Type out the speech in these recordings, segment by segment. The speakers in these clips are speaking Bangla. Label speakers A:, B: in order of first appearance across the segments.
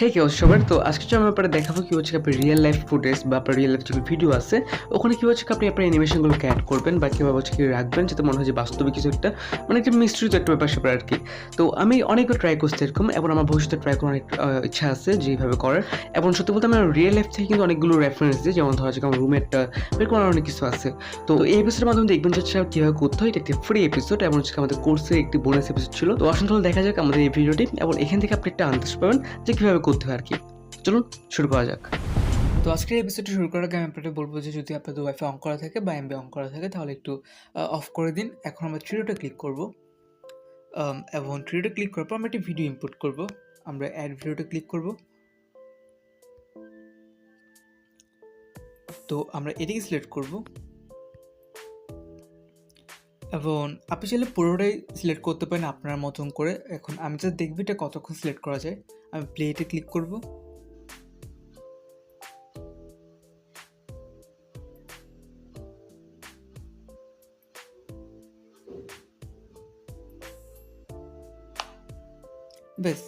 A: হে কি হচ্ছে সবার? তো আজকে যে আমি আপনারা দেখাবো কি হচ্ছে আপনি রিয়েল লাইফ ফুটেজ বা আপনার রিয়েল লাইফ যেগুলো ভিডিও আছে। ওখানে কি হচ্ছে আপনি আপনার অ্যানিমেশনগুলোকে অ্যাড করবেন বা কীভাবে হচ্ছে কি রাখবেন যাতে মনে হয় যে বাস্তবে কিছু একটা মানে একটা মিস্ট্রিত একটা ব্যাপার স্যাপার আর কি। তো আমি অনেকবার ট্রাই করছি এরকম এবং আমার ভবিষ্যতে ট্রাই করার অনেক ইচ্ছা আছে যে এইভাবে করার। এবং সত্যি বলতে আমার রিয়েল লাইফ থেকে কিন্তু অনেকগুলো রেফারেন্স দিই যেমন ধরা যাক আমার রুমেরটা এরকম অনেক কিছু আছে। তো এই এপিসোডের মাধ্যমে দেখবেন যে হচ্ছে কীভাবে করতে হয়, এটা একটি ফ্রি এপিসোড এবং হচ্ছে আমাদের কোর্সে একটি বোনাস এপিসোড ছিল। তো আসুন তাহলে দেখা যাক আমাদের এই ভিডিওটি এবং এখান থেকে আপনি একটা আন্দাজ পাবেন যে কীভাবে করতে হয় আর কি। চলুন, শুরু করা যাক।
B: তো আজকের এপিসোডটি শুরু করার আগে আমি আপনাদের বলব যে, যদি আপনাদের ওয়াইফাই অন করা থাকে বা এমবি অন করা থাকে, তাহলে একটু অফ করে দিন। এখন আমরা থ্রিডোটা ক্লিক করব। এবং থ্রিডোটা ক্লিক করার পর আমরা একটি ভিডিও ইনপুট করব। আমরা অ্যাড ভিডিওটা ক্লিক করব। তো আমরা এটিকে সিলেক্ট করব। এবং আপনি চাইলে পুরোটাই সিলেক্ট করতে পারেন আপনার মতন করে। এখন আমি যা দেখবি এটা কতক্ষণ সিলেক্ট করা যায়। আমি প্লেটে ক্লিক করব। বেশ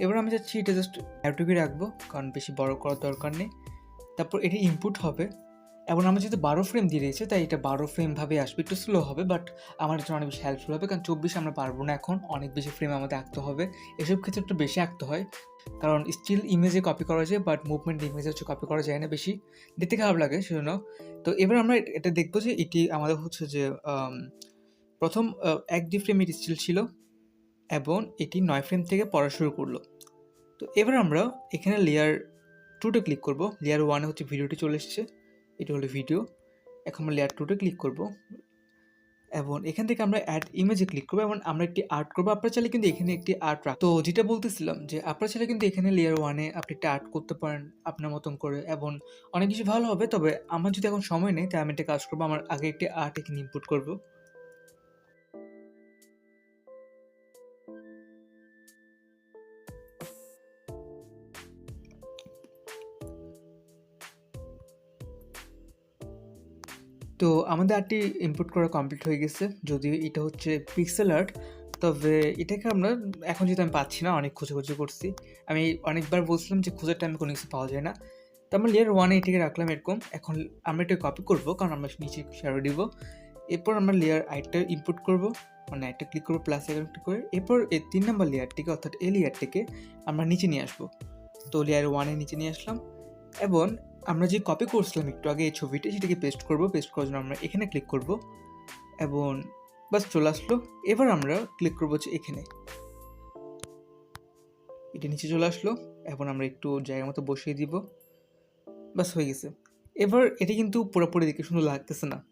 B: এবার আমি যাচ্ছি এটা জাস্ট এতটুকুই রাখব, কারণ বেশি বড় করার দরকার নেই। তারপর এটি ইনপুট হবে। এবং আমরা যেহেতু বারো ফ্রেম দিয়ে দিয়েছি, তাই এটা বারো ফ্রেমভাবে আসবে। একটু স্লো হবে বাট আমার জন্য অনেক বেশি হেল্পফুল হবে, কারণ চব্বিশ আমরা পারব না এখন, অনেক বেশি ফ্রেম আমাদের আঁকতে হবে। এসব ক্ষেত্রে একটু বেশি আঁকতে হয়, কারণ স্টিল ইমেজে কপি করা যায় বাট মুভমেন্ট ইমেজে হচ্ছে কপি করা যায় না বেশি। দেখতে খারাপ লাগে, সেজন্য। তো এবার আমরা এটা দেখব যে এটি আমাদের হচ্ছে যে প্রথম এক দুই ফ্রেম এটি স্টিল ছিল, এবং এটি নয় ফ্রেম থেকে পড়া শুরু করল। তো এবার আমরা এখানে লেয়ার টুতে ক্লিক করব। লেয়ার ওয়ানে হচ্ছে ভিডিওটি চলে এসেছে। এটি হলো ভিডিও এখন আমরা লেয়ার টুতে ক্লিক করব। এবং এখান থেকে আমরা অ্যাড ইমেজে ক্লিক করব এবং আমরা একটি আর্ট করব। আপনার চাইলে কিন্তু এখানে একটি আর্ট রাখ তো যেটা বলতেছিলাম যে, আপনার চাইলে কিন্তু এখানে লেয়ার ওয়ানে আপনি একটা আর্ট করতে পারেন আপনার মতন করে। এবং অনেক কিছু ভালো হবে, তবে আমার যদি এখন সময় নেই, তাই আমি একটা কাজ করব, আমার আগে একটি আর্ট এখানে ইনপুট করব। তো আমাদের আর্টটি ইনপুট করা কমপ্লিট হয়ে গেছে। যদিও এটা হচ্ছে পিক্সেল আর্ট তবে এটাকে আমরা এখন যেহেতু আমি পাচ্ছি না, অনেক খোঁজাখুঁজি করছি। আমি অনেকবার বলছিলাম যে খোঁজার টাইমে কোনো কিছু পাওয়া যায় না। তো আমরা লেয়ার ওয়ানে এটিকে রাখলাম এরকম। এখন আমরা এটা কপি করব, কারণ আমরা নিচে শ্যাডো দিব। এরপর আমরা লেয়ার আইটটা ইনপুট করব মানে একটা ক্লিক করব প্লাস একটা করে। এরপর এই তিন নম্বর লেয়ারটিকে অর্থাৎ এই লেয়ারটিকে আমরা নিচে নিয়ে আসব। তো লেয়ার ওয়ানে নিচে নিয়ে আসলাম। এবং আমরা যে কপি করছিলাম একটু আগে এই ছবিটা, সেটাকে পেস্ট করব পেস্ট করার জন্য আমরা এখানে ক্লিক করব। এবং বাস চলে আসলো। এবার আমরা ক্লিক করব হচ্ছে এখানে। এটা নিচে চলে আসলো। এখন আমরা একটু জায়গা মতো বসিয়ে দিব। বাস হয়ে গেছে। এবার এটা কিন্তু পুরোপুরি দেখে সুন্দর লাগতেছে না।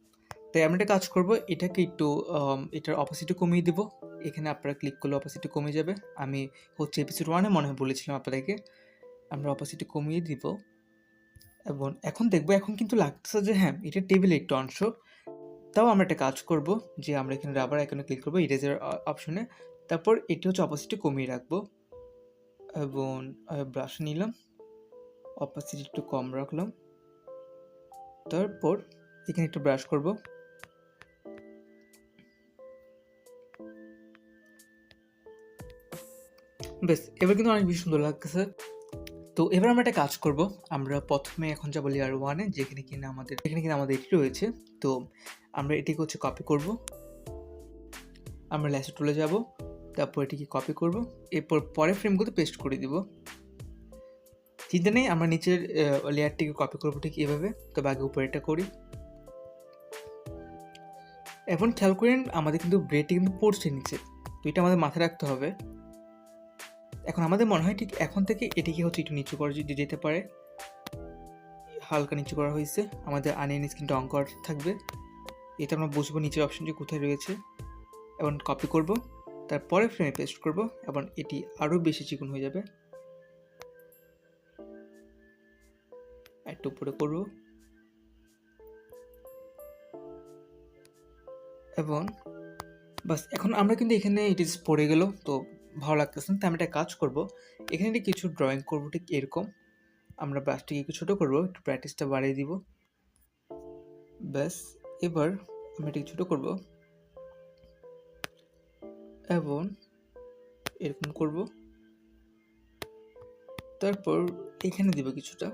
B: তাই আমরা একটা কাজ করব, এটাকে একটু এটার অপোসিটে কমিয়ে দিব। এখানে আপনারা ক্লিক করলে অপোসিটে কমে যাবে। আমি হচ্ছে এপিসোড ওয়ানে মনে হয় বলেছিলাম আপনাদেরকে। আমরা অপোসিটে কমিয়ে দিব। এবং এখন দেখব, এখন কিন্তু লাগতেছে যে হ্যাঁ এটা টেবিলে একটু অংশ। তাও আমরা একটা কাজ করব যে, আমরা এখানে রাবার এখানে ক্লিক করব ইরেজার অপশনে তারপর এটি হচ্ছে অপোসিটে কমিয়ে রাখব। এবং ব্রাশ নিলাম। অপোসিট একটু কম রাখলাম। তারপর এখানে একটু ব্রাশ করব। বেশ, এবার কিন্তু অনেক বেশি সুন্দর লাগতেছে। তো এবার আমরা একটা কাজ করব। আমরা প্রথমে এখন যাব লেয়ার ওয়ানে যেখানে কিনা আমাদের, যেখানে কিনা আমাদের এটি রয়েছে। তো আমরা এটিকে হচ্ছে কপি করব। আমরা ল্যাসে তুলে যাব। তারপর এটিকে কপি করব। এরপর পরের ফ্রেমগুলো পেস্ট করে দিব। চিন্তা নেই, আমরা নিচের লেয়ারটিকে কপি করব ঠিক এভাবে। তবে আগে উপরেটা করি। এখন খেয়াল করেন, আমাদের কিন্তু ব্রেডটি কিন্তু পড়ছে নিচে। তো এটা আমাদের মাথায় রাখতে হবে। এখন আমাদের মনে হয় ঠিক এখন থেকে এটিকে হচ্ছে একটু নিচু করা যদি যেতে পারে। হালকা নিচু করা হয়েছে। আমাদের আনিয়ন স্ক্রিনটা অন করা থাকবে। এটা আমরা বুঝব নিচের অপশনটি কোথায় রয়েছে। এবং কপি করব। তারপরে ফ্রেমে পেস্ট করব এবং এটি আরও বেশি চিকন হয়ে যাবে। একটু উপরে করব। এবং বাস, এখন আমরা কিন্তু এখানে ইট ইজ পড়ে গেল। তো ভালো লাগতেছে না তো আমি একটা কাজ করব। এখানে কিছু ড্রয়িং করব, ঠিক এরকম। আমরা ব্রাশটিকে একটু ছোটো করব, একটু প্র্যাকটিসটা বাড়িয়ে দিব। ব্যাস, এবার আমরা এটাকে ছোটো করব। এবং এরকম করব। তারপর এখানে দিব কিছুটা।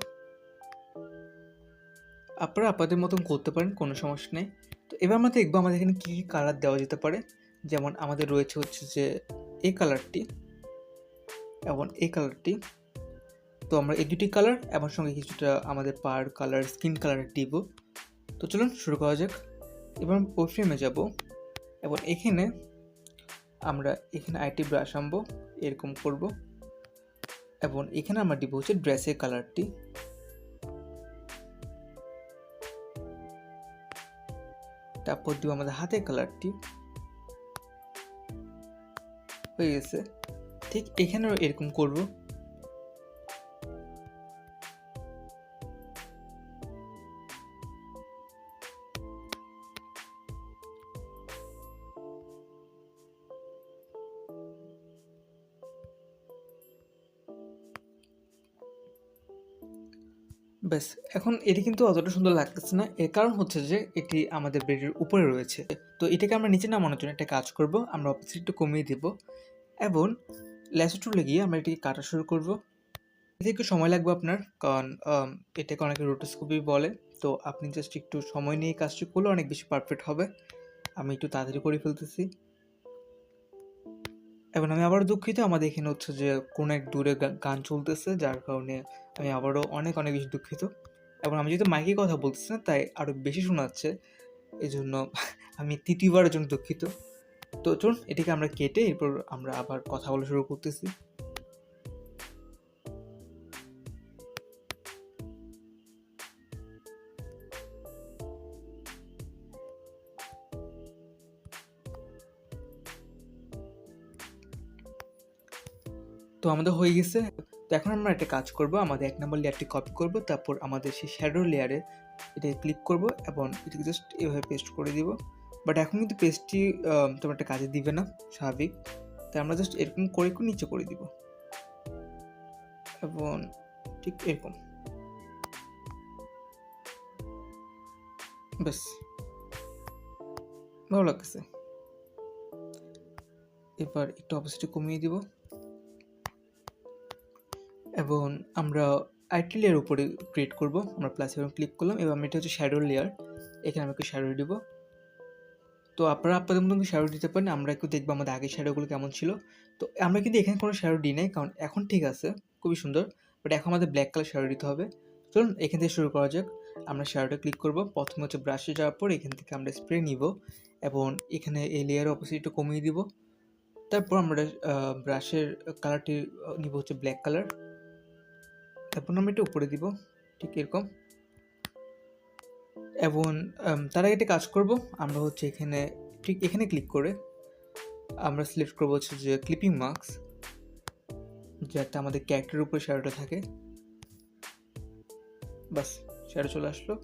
B: আপনারা আপনাদের মতন করতে পারেন, কোনো সমস্যা নেই। তো এবার আমরা দেখব আমাদের এখানে কী কী কালার দেওয়া যেতে পারে। যেমন আমাদের রয়েছে হচ্ছে যে এই কালারটি এবং এই কালারটি তো আমরা এই দুটি কালার এবং সঙ্গে কিছুটা আমাদের পার কালার স্কিন কালার দিব। তো চলুন শুরু করা যাক। এবার ফ্রেমে যাব। এবং এখানে আমরা এখানে আইটি ব্রাশ আনব, এরকম করব। এবং এখানে আমরা দিব হচ্ছে ড্রেসের কালারটি তারপর দিব আমাদের হাতের কালারটি হয়ে গেছে। ঠিক এখানেও এরকম করব। ব্যাস, এখন এটি কিন্তু অতটা সুন্দর লাগতেছে না। এর কারণ হচ্ছে যে, এটি আমাদের বেডের উপরে রয়েছে। তো এটাকে আমরা নিচে নামানোর জন্য একটা কাজ করব, আমরা অপোজিট একটু কমিয়ে দেব এবং ল্যাসো টুলে গিয়ে আমরা এটিকে কাটা শুরু করব। এতে একটু সময় লাগবে আপনার, কারণ এটাকে অনেকে রোটোস্কোপি বলে, তো আপনি জাস্ট একটু সময় নিয়ে কাজটি করলে অনেক বেশি পারফেক্ট হবে। আমি একটু তাড়াতাড়ি করে ফেলতেছি। এবং আমি আবারও দুঃখিত, আমাদের এখানে হচ্ছে যে কোনো এক দূরে গান চলতেছে, যার কারণে আমি আবারও অনেক অনেক বেশি দুঃখিত। এবং আমি যেহেতু মাইকে কথা বলতেছি না, তাই আরও বেশি শোনাচ্ছে এই জন্য আমি তৃতীয়বারের জন্য দুঃখিত। তো চলুন, এটিকে আমরা কেটে এরপর আমরা আবার কথা বলা শুরু করতেছি। তো আমাদের হয়ে গেছে। তো এখন আমরা একটা কাজ করব, আমাদের এক নম্বর লেয়ারটি কপি করব, তারপর আমাদের সেই শ্যাডো লেয়ারে এটাকে ক্লিক করব এবং এটাকে জাস্ট এভাবে পেস্ট করে দিব। বাট এখন কিন্তু পেস্টটি তোমার একটা কাজে দিবে না, স্বাভাবিক। তাই আমরা জাস্ট এরকম করে একটু নিচে করে দিব। এবং ঠিক এরকম। ব্যাস। ভালো লাগতেছে। এবার একটু অপোজিটে কমিয়ে দিব। এবং আমরা আইটি লেয়ার উপরে ক্রিয়েট করব। আমরা প্লাস এবং ক্লিক করলাম। এবং এটা হচ্ছে শ্যাডো লেয়ার এখানে আমরা একটু শ্যাডো দিব। তো আপনারা আপনাদের মতন শ্যাডো দিতে পারেন, আমরা একটু দেখব আমাদের আগের শ্যাডোগুলো কেমন ছিল। তো আমরা কিন্তু এখানে কোনো শ্যাডো দিই নাই, কারণ এখন ঠিক আছে, খুবই সুন্দর। বাট এখন আমাদের ব্ল্যাক কালার শ্যাডো দিতে হবে। চলুন, এখান থেকে শুরু করা যাক। আমরা শ্যাডোটা ক্লিক করব। প্রথমে হচ্ছে ব্রাশে যাওয়ার পর এখান থেকে আমরা স্প্রে নিব এবং এখানে এই লেয়ার অপোজিট একটু কমিয়ে দিব। তারপর আমরা ব্রাশের কালারটি নিব হচ্ছে ব্ল্যাক কালার তারপর আমরা এটা উপরে দিব, ঠিক এরকম। এবং তার আগে একটা কাজ করব। আমরা হচ্ছে এখানে, ঠিক এখানে ক্লিক করে আমরা সিলেক্ট করব হচ্ছে যে ক্লিপিং মার্কস যাতে আমাদের ক্যারেক্টারের উপরে শ্যাডোটা থাকে। বাস শ্যাডো চলে আসলো।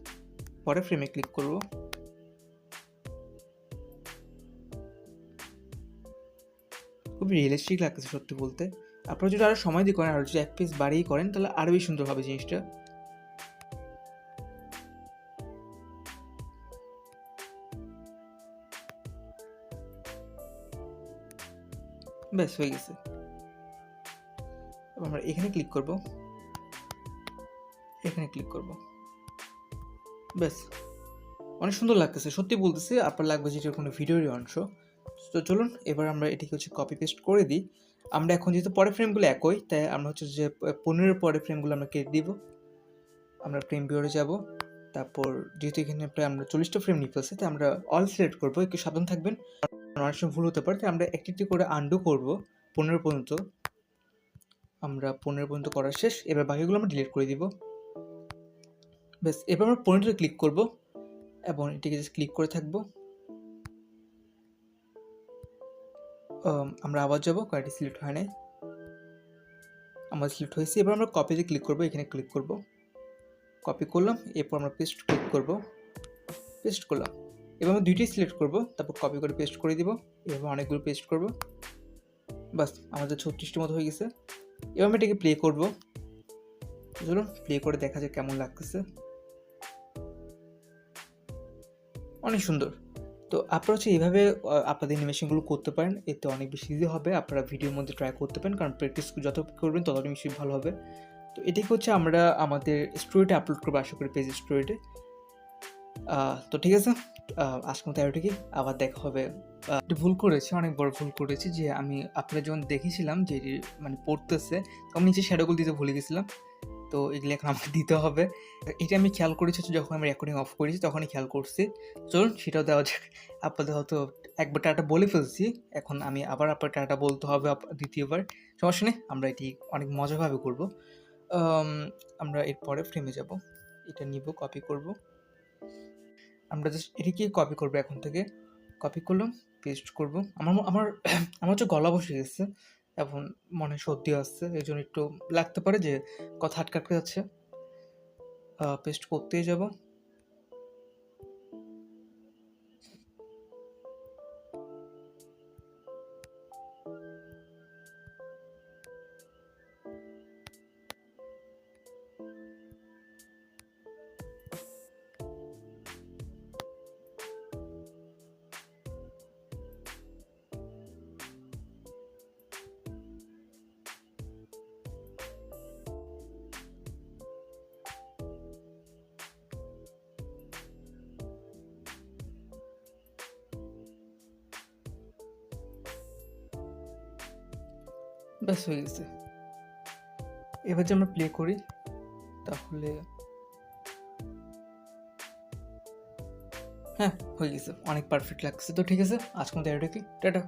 B: পরে ফ্রেমে ক্লিক করব। খুবই রিয়েলিস্টিক লাগতেছে সত্যি বলতে। আপনারা যদি আরও সময় দিয়ে করেন, আর যদি এক পিস বাড়িয়ে করেন, তাহলে আরও বেশি সুন্দর হবে জিনিসটা। ব্যাস, হয়ে গেছে। আমরা এখানে ক্লিক করব। এখানে ক্লিক করব। ব্যাস, অনেক সুন্দর লাগতেছে। সত্যি বলতেছি, আপনার লাগবে যেটা কোনো ভিডিওরই অংশ। তো চলুন, এবার আমরা এটিকে হচ্ছে কপি পেস্ট করে দিই। আমরা এখন যেহেতু পরের ফ্রেমগুলো একই, তাই আমরা হচ্ছে যে পনেরোর পরের ফ্রেমগুলো আমরা কেটে দিব। আমরা ফ্রেম বিওরে যাব। তারপর যেহেতু এখানে প্রায় আমরা চল্লিশটা ফ্রেম নিয়ে ফেলছি তাই আমরা অল সিলেক্ট করব। একটু সাবধান থাকবেন। অনেক সময় ভুল হতে পারে তাই আমরা একটি একটি করে আন্ডু করব। পনেরো পর্যন্ত। আমরা পনেরো পর্যন্ত করা শেষ। এবার বাকিগুলো আমরা ডিলিট করে দিব। ব্যাস এবার আমরা পনেরোতে ক্লিক করব এবং এটিকে জাস্ট ক্লিক করে থাকব। আম, আমরা আবার যাব কয়েকটি সিলেক্ট হয় নাই। আমার সিলেক্ট হয়েছে। এবার আমরা কপিতে ক্লিক করব এখানে ক্লিক করব। কপি করলাম এরপর আমরা পেস্ট ক্লিক করব। পেস্ট করলাম। এবার আমরা দুইটাই সিলেক্ট করব। তারপর কপি করে পেস্ট করে দিব। এভাবে অনেকগুলো পেস্ট করব। বাস, আমাদের ছত্রিশটি মতো হয়ে গেছে। এবার আমি এটাকে প্লে করব। চলুন প্লে করে দেখা যায় কেমন লাগতেছে। অনেক সুন্দর। তো আপনারা হচ্ছে এইভাবে আপনাদের অ্যানিমেশনগুলো করতে পারেন। এতে অনেক বেশি ইজি হবে। আপনারা ভিডিওর মধ্যে ট্রাই করতে পারেন। কারণ প্র্যাকটিস যত করবেন, তত বেশি ভালো হবে। তো এটাকে হচ্ছে আমরা আমাদের স্টোরিতে আপলোড করব, আশা করি পেজ স্টোরিতে তো ঠিক আছে? আহ, আজকের মতো এতটুকুই। আবার দেখা হবে। ভুল করেছি অনেক বড় ভুল করেছি যে আমি আপনারা যখন দেখেছিলাম যে মানে পড়তেছে তো আমি নিচে শ্যাডোগুলো দিতে ভুলে গেছিলাম। তো এগুলো এখন আমাকে দিতে হবে। এটা আমি খেয়াল করেছি যখন আমি রেকর্ডিং অফ করেছি তখনই খেয়াল করছি। চলুন সেটাও দেওয়া যাক। আপনাদের হয়তো একবার টাটা বলে ফেলছি। এখন আমি আবার আপনার টাটা বলতে হবে দ্বিতীয়বার। সমস্যা নেই আমরা এটি অনেক মজাভাবে করব। আমরা এরপরে ফ্রেমে যাব। এটা নিব কপি করব। আমরা জাস্ট এটিকে কপি করব এখন থেকে? কপি করলাম পেস্ট করব। আমার আমার আমার হচ্ছে গলা বসে গেছে এখন মনে সর্দি আসছে, এই জন্য একটু লাগতে পারে যে কথা আটকে আটকে যাচ্ছে পেস্ট করতেই যাব। ব্যাস হয়ে গেছে। এবার যে আমরা প্লে করি, তাহলে হ্যাঁ হয়ে গেছে। অনেক পারফেক্ট লাগছে। তো ঠিক আছে আজকে মতো এটাকে টাটা।